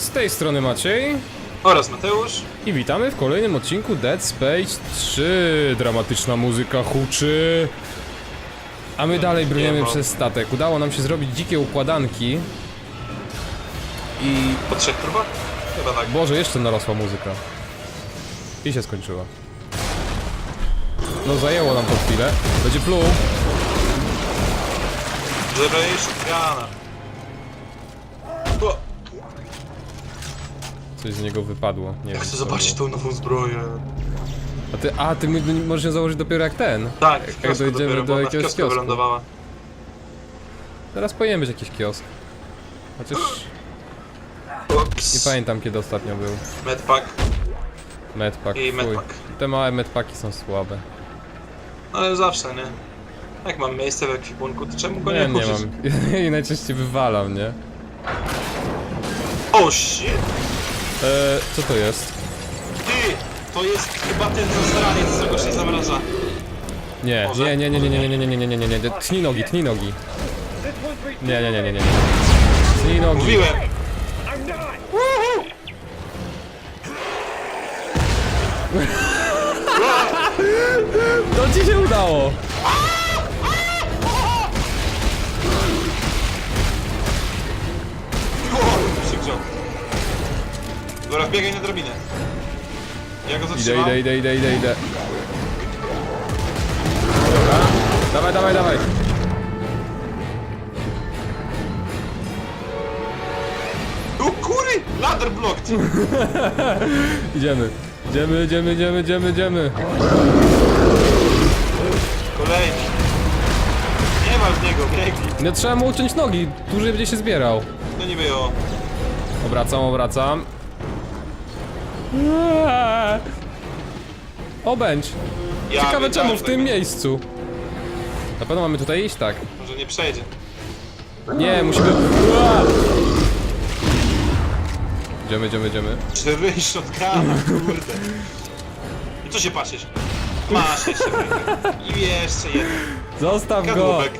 Z tej strony Maciej Oraz Mateusz. i witamy w kolejnym odcinku Dead Space 3. Dramatyczna muzyka huczy. A my dalej brniemy przez statek. Udało nam się zrobić dzikie układanki. I... Po trzech próbach? Chyba tak. Boże, jeszcze narosła muzyka. I się skończyła. No zajęło nam to chwilę. Będzie pluł. Gana. O, Coś z niego wypadło. Nie ja wiem, chcę zobaczyć tą nową zbroję. A ty, a, ty my- możesz ją założyć dopiero jak ten. Tak, Jak kiosku dojdziemy dopiero, do jakiegoś kiosku wylądowała. Teraz powinien być jakiś kiosk. Chociaż Ups. nie pamiętam kiedy ostatnio był. Medpack. Medpack. I fuj. medpack. Te małe medpaki są słabe. No ale zawsze, nie? Jak mam miejsce w ekwipunku, to czemu go Nie, nie, nie mam. I najczęściej wywalam, nie? O shit! Eee, co to jest? Ty! To jest chyba ten zasraniec, co go się zamraża. Nie, Może? nie, nie, nie, nie, nie, nie, nie, nie, nie, nie, nie, nie, nie, tnij nogi, tnij nogi. Nie, nie, nie, nie, nie, nie. Tnij nogi. Mówiłem! To ci się udało! Dobra, wbiegaj na drabinę. Ja go Idę, zatrzymam. idę, idę, idę, idę, idę. Dobra. Dawaj, dawaj, dawaj. O kury! Ladder blocked! Idziemy. Idziemy, idziemy, idziemy, idziemy, idziemy. Kolejny. Nie ma w niego, biegnij. Nie trzeba mu uciąć nogi, dłużej będzie się zbierał. No nie było. Obracam, obracam. Eee. Obędź. Ja Ciekawe wiedziałem, czemu w tym tak miejscu. Na pewno mamy tutaj iść, tak? Może nie przejdzie. Nie, musimy... Ua! Idziemy, idziemy, idziemy. Cztery shotguna, kurde. I co się patrzysz? Masz jeszcze jeden. I jeszcze jeden. Zostaw go! Kadłubek.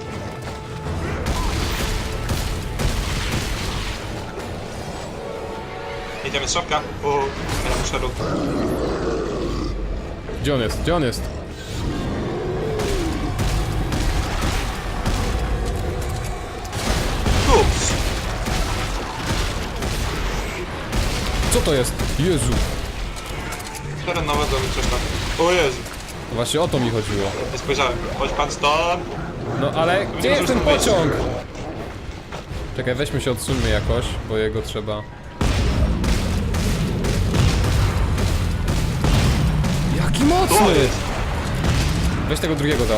Jedziemy z szopka. O, ja muszę rób. Gdzie on jest? Gdzie on jest? Ups. Co to jest? Jezu. Teren nowego mi coś tam. O Jezu. Właśnie o to mi chodziło. Nie spojrzałem. Chodź pan stąd. No ale gdzie jest ten pociąg? Czekaj, weźmy się odsuńmy jakoś, bo jego trzeba... mocny! jest. Weź tego drugiego za.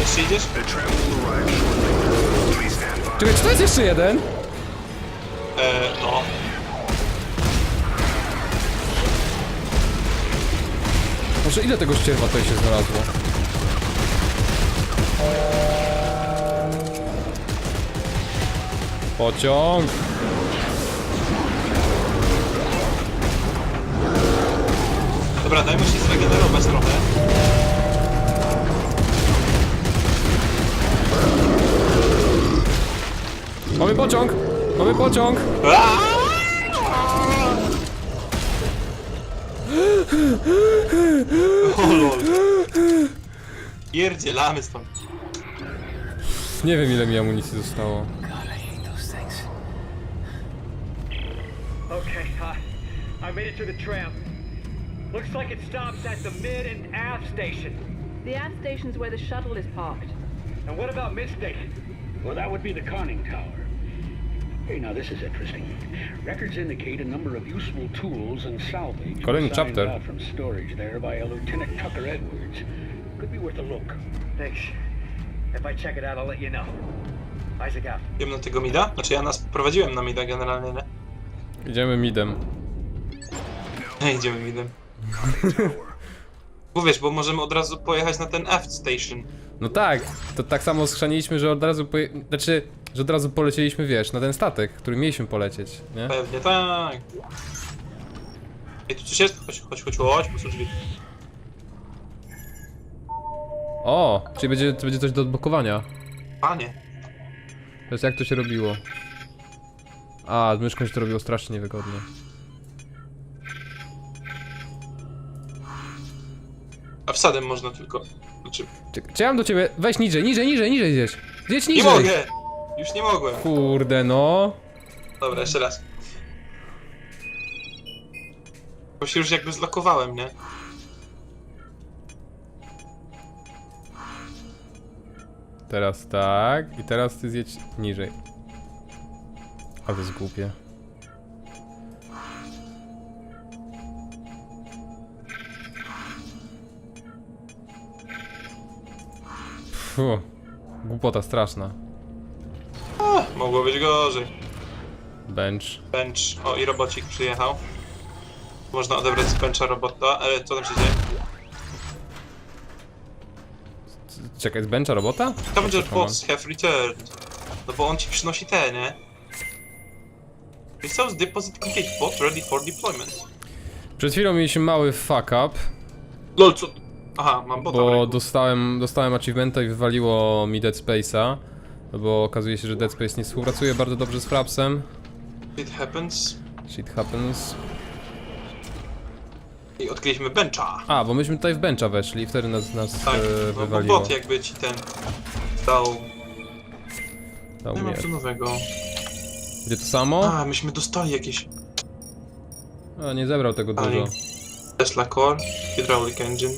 Jeszcze idziesz? Czekaj, czy to jest jeszcze jeden? Eee, no. Może ile tego ścierwa tutaj się znalazło? Pociąg! Dobra, dajmy się zregenerować trochę. Mamy pociąg! Mamy pociąg! O lol. Pierdzielamy stąd. Nie wiem ile mi amunicji zostało. Okay, uh, I made it to the tram. Looks like it stops at the mid and aft station. The aft station's where the shuttle is parked. And what about mid station? Well, that would be the conning tower. Hey, now this is interesting. Records indicate a number of useful tools and salvage Kolejny were signed chapter. out from storage there by a Lieutenant Tucker Edwards. Could be worth a look. Thanks. If I check it out, I'll let you know. Isaac out. Idziemy na tego mida? Znaczy ja nas prowadziłem na mida generalnie, nie? Idziemy midem. Nie, idziemy midem. Bo wiesz, bo możemy od razu pojechać na ten aft station. No tak, to tak samo schrzaniliśmy, że od razu poje... Znaczy, że od razu polecieliśmy, wiesz, na ten statek, który mieliśmy polecieć, nie? Pewnie tak. Ej, tu coś jest? Chodź, chodź, chodź, chodź, po co drzwi? O, czyli będzie, to będzie coś do odblokowania. Panie. To jest jak to się robiło. A, z myszką się to robiło strasznie niewygodnie. A wsadem można tylko. Znaczy, Czek- Chciałem do ciebie, weź niżej, niżej, niżej, niżej zjedź. Zjedź nie niżej. mogę! Już nie mogłem. Kurde no. Dobra, jeszcze raz. Bo się już jakby zlokowałem, nie? Teraz tak i teraz ty zjedź niżej. A to jest głupie. Fu, głupota straszna. Mogło być gorzej. Bench. Bench. O, i robocik przyjechał. Można odebrać z bencha robota. Ale co tam się dzieje? Czekaj, z bencha robota? Scavenger Czekam, mam. bots have returned. No bo on ci przynosi te, nie? Resource deposit complete. Bot ready for deployment. Przed chwilą mieliśmy mały fuck up, Lol, co? Aha, mam bota bo dostałem, dostałem achievementa i wywaliło mi Dead Space'a. Bo okazuje się, że Dead Space nie współpracuje bardzo dobrze z Frapsem. It happens. Shit happens. I odkryliśmy bencha. A, bo myśmy tutaj w bencha weszli i wtedy nas, nas Tak, e, no bo wywaliło. bot jakby ci ten dał... Dał Nie mam co nowego. Gdzie to samo? A, myśmy dostali jakieś A, nie zebrał tego dużo. Tesla Core, Hydraulic Engine.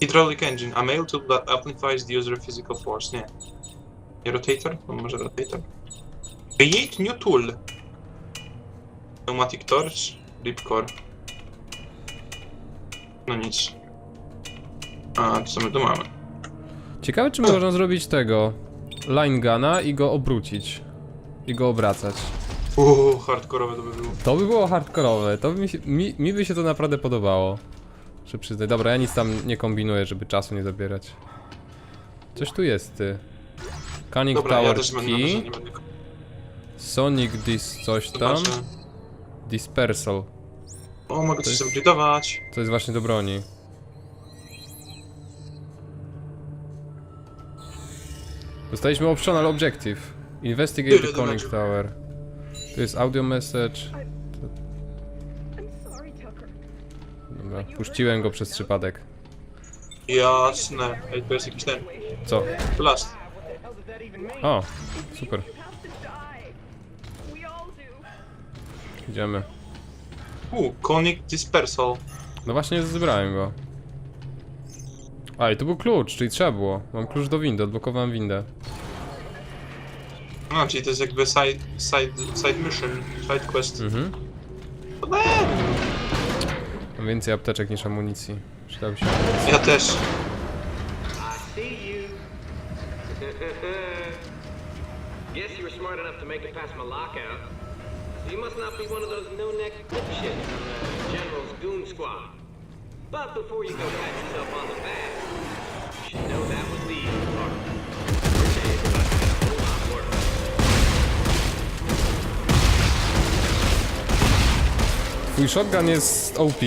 Hydraulic Engine, a mail tool that amplifies the user physical force. Nie. Nie rotator? No może rotator. Create new tool. Pneumatic torch, ripcore. No nic. A, co my tu mamy? Ciekawe, czy można zrobić tego line guna i go obrócić. I go obracać. Uuu, hardkorowe to by było. To by było hardkorowe, to by mi, się, mi, mi by się to naprawdę podobało. Że przyznać. Dobra, ja nic tam nie kombinuję, żeby czasu nie zabierać. Coś tu jest, ty. Cunning Dobra, ja Tower też nadzieję, że Key, nie będę... Sonic Dis coś tam, Zobaczę. Dispersal. O, mogę coś jest-. To jest właśnie do broni. Dostaliśmy optional objective. Investigate the Tyle Conning. Tower. Tu jest audio message. Dobra, puściłem go przez przypadek. Jasne. Ej, to jest jakiś ten... Co? Blast. O, super. Idziemy. Uuu, Conic Dispersal. No właśnie zebrałem go. A i to był klucz, czyli trzeba było. Mam klucz do windy, odblokowałem windę. No, czyli to jest jakby side, side, side mission, side quest. Mhm. Wiem. Mam więcej apteczek niż amunicji. Przydałby się. Ja też. See you. Guess you were smart enough to make it past my lockout. So you must not be one of those no-neck dipshits from the General's goon squad. But before you go pat yourself on the back, you should know that was the easy part. Your day is about to get a whole lot worse. Twój shotgun jest OP.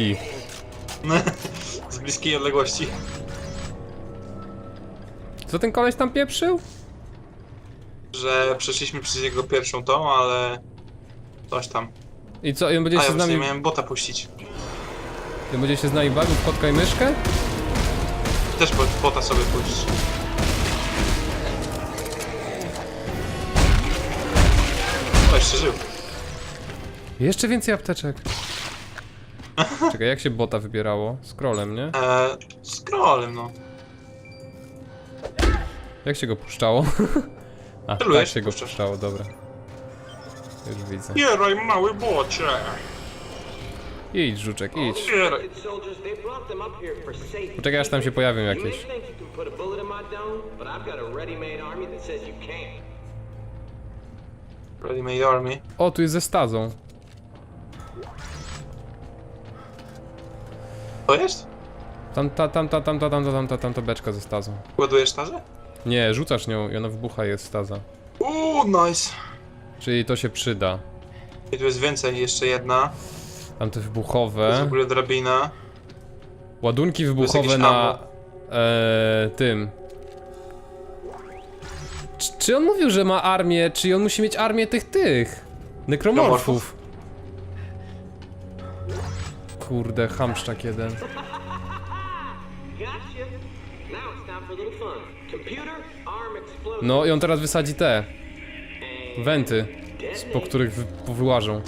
Z bliskiej odległości. Co ten koleś tam pieprzył? Że przeszliśmy przez jego pierwszą tą, ale... Coś tam. I co, i on będzie A się ja z właśnie nami... miałem bota puścić. I on będzie się z nami bawił w kotka i myszkę? Też bo- bota sobie puścić. O, jeszcze żył. Jeszcze więcej apteczek. Czekaj, jak się bota wybierało? Scrollem, nie? Eee, scrollem, no. Jak się go puszczało? A, Celujesz, tak się go puszczasz. puszczało, dobra. Już widzę. Bieraj, mały bocie. Idź, żuczek, idź. Bieraj. Poczekaj, aż tam się pojawią jakieś. Ready made army. O, tu jest ze stazą. To jest? Tam, ta, tam, ta, tam, ta, tam, ta, tam, ta, tam, ta beczka ze stazą. Ładujesz starzę? Nie, rzucasz nią i ona wybucha jest staza. Uuu, nice. Czyli to się przyda. I tu jest więcej, jeszcze jedna. Tam te To jest w wybuchowe. ogóle drabina. Ładunki wybuchowe jakieś na ammo. e, tym. Czy, czy on mówił, że ma armię? Czy on musi mieć armię tych tych? Nekromorfów. Kurde, hamszczak jeden. No i on teraz wysadzi te wenty, po których wy, wyłażą.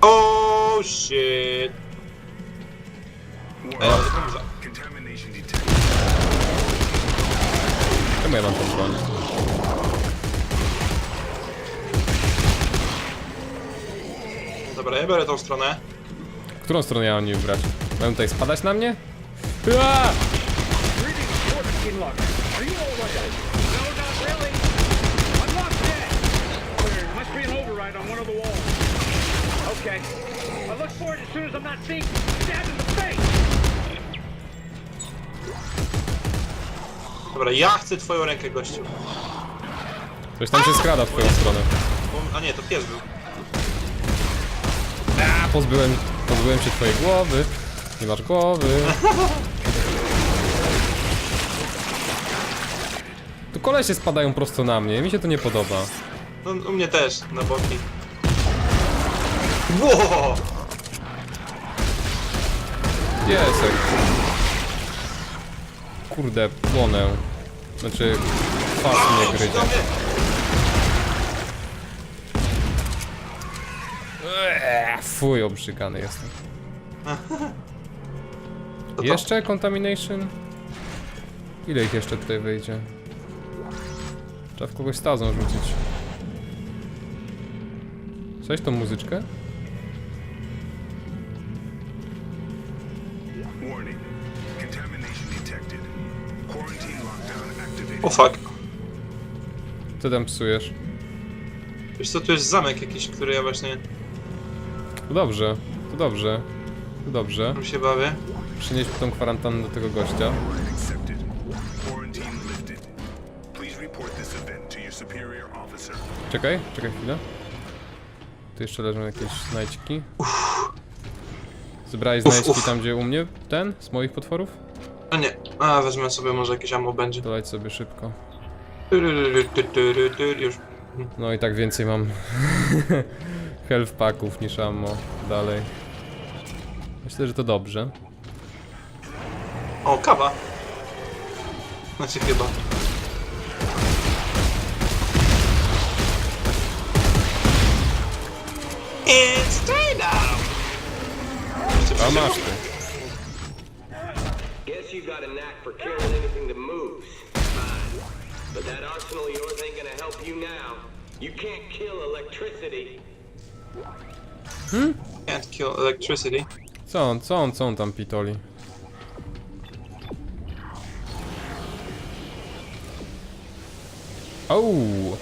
Oh shit! Ej. Czemu ja mam tą broń? Dobra, ja biorę tą stronę. Którą stronę ja mam nie wybrać? Mają tutaj spadać na mnie? Ua! Dobra, ja chcę twoją rękę, gościu. Coś tam się skrada w twoją stronę. Bo- A nie, to pies był. Pozbyłem, pozbyłem się twojej głowy. Nie masz głowy. Tu kolesie spadają prosto na mnie, mi się to nie podoba. No, u mnie też, na boki. Wow! Piesek. Kurde, płonę. Znaczy, kwas mnie gryzie. Fuj, obrzygany jestem. To? Jeszcze contamination? Ile ich jeszcze tutaj wyjdzie? Trzeba w kogoś stazą rzucić. Coś tą muzyczkę? Warning. Contamination detected. Quarantine lockdown activated. O fuck. Co tam psujesz? Wiesz co, tu jest zamek jakiś, który ja właśnie To dobrze, to dobrze. To dobrze. się bawię. Przynieśmy tą kwarantannę do tego gościa. Czekaj, czekaj chwilę. Tu jeszcze leżą jakieś znajdźki. Zebrałeś znajdźki uf. tam, gdzie u mnie? Ten? Z moich potworów? A nie, a wezmę sobie może jakieś ammo będzie. Dolać sobie szybko. Już. No i tak więcej mam health packów niż ammo dalej. Myślę, że to dobrze. O, kawa. Znaczy chyba. It's up! A masz ty. Guess you got a knack for killing anything that moves. Fine. But that arsenal of yours ain't gonna help you now. You can't kill electricity. Can't kill electricity. Co on, co on, co on tam pitoli? Ouu,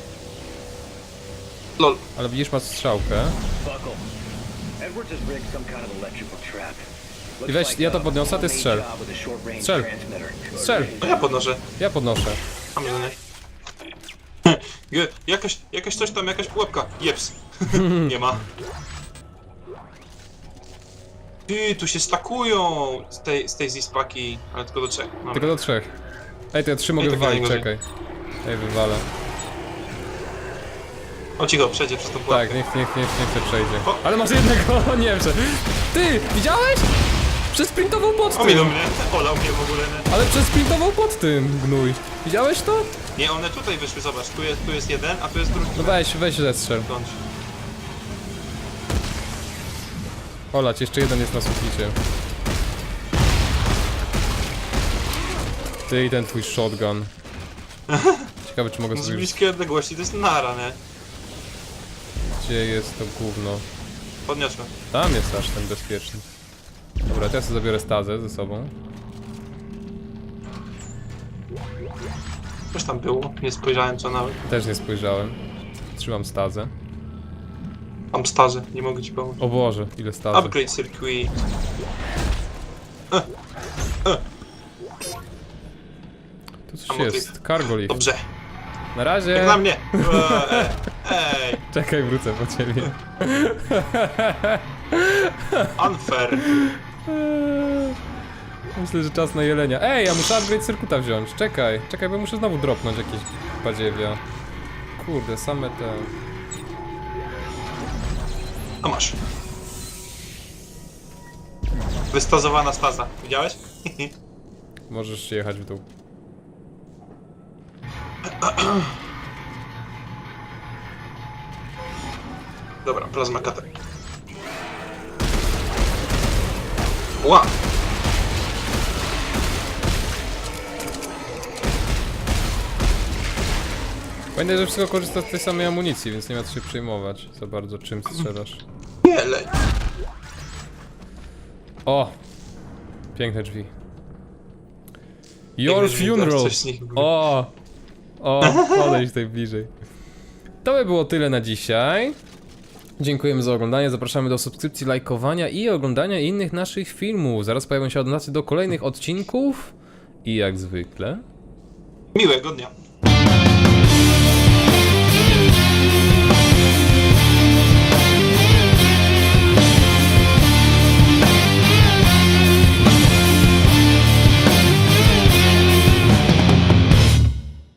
Lol. ale widzisz, ma strzałkę. I weź, ja to podniosę, a ty strzel. Strzel. Strzel, No ja podnoszę. ja podnoszę. Mam że nie. Je- Jakaś, jakaś coś tam, jakaś pułapka. Jeps. nie ma. Ty, tu się stakują z tej, z tej zispaki, ale tylko do trzech. Dobra. Tylko do trzech. Ej, to ja trzy mogę tak wywalić, czekaj. Ej, wywalę. O cicho, przejdzie przez tą pułapkę. Tak, niech, niech, niech, niech się przejdzie. O. Ale masz jednego, nie wiem. Ty, widziałeś? Przesprintował pod Ominął tym. mnie, olał mnie w ogóle. Nie? Ale przesprintował pod tym, gnój. Widziałeś to? nie, one tutaj wyszły, zobacz. Tu jest, tu jest jeden, a tu jest drugi. No weź, weź zestrzel. Olać, jeszcze jeden jest na suficie. Ty i ten twój shotgun. Ciekawe, czy mogę Z sobie... bliskiej odległości to jest nara, nie? Gdzie jest to gówno? Podniosłem. Tam jest aż ten bezpieczny. Dobra, to ja sobie zabiorę stazę ze sobą. Coś tam było, nie spojrzałem co nawet. Też nie spojrzałem. Trzymam stazę. Mam starzy, nie mogę ci pomóc. O Boże, ile stazy. Upgrade circuit. Tu coś jest. Cargo lift. Dobrze. Na razie. Jak na mnie. Eee, Ej, Czekaj, wrócę po ciebie. unfair. Myślę, że czas na jelenia. Ej, ja muszę upgrade circuita wziąć. Czekaj, czekaj, bo muszę znowu dropnąć jakieś badziewia. kurde, same te... A masz. Wystazowana staza. Widziałeś? Możesz jechać w dół. Dobra, plazma cutter. Ła! Pamiętaj, że wszystko korzysta z tej samej amunicji, więc nie ma co się przejmować za bardzo czym strzelasz. Nie, leć. O! Piękne drzwi. Your drzwi, funeral! coś z nich było. O! O, podejdź tutaj bliżej. To by było tyle na dzisiaj. Dziękujemy za oglądanie, zapraszamy do subskrypcji, lajkowania i oglądania innych naszych filmów. Zaraz pojawią się donacje do kolejnych odcinków. I jak zwykle... Miłego dnia.